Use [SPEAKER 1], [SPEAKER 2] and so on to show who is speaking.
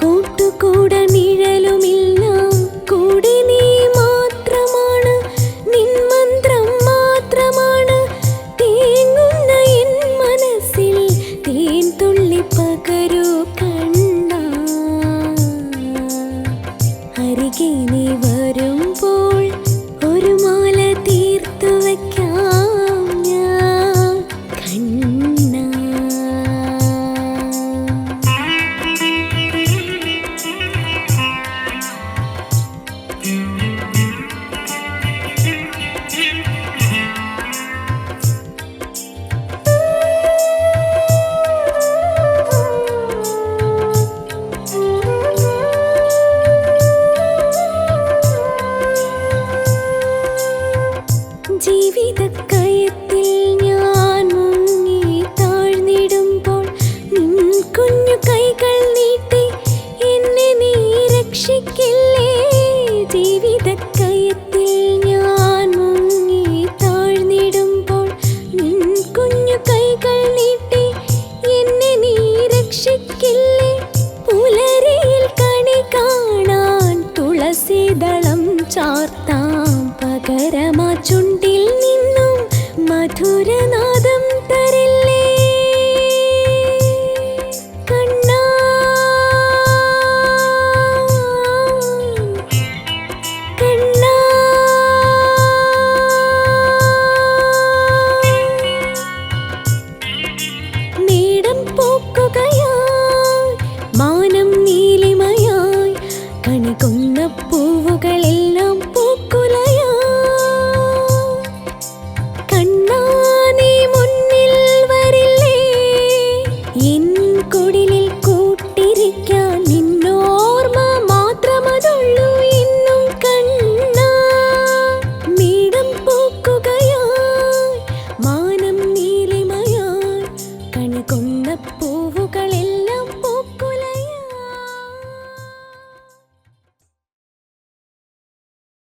[SPEAKER 1] കൂട്ടുകൂട ജീവിതത്തിൽ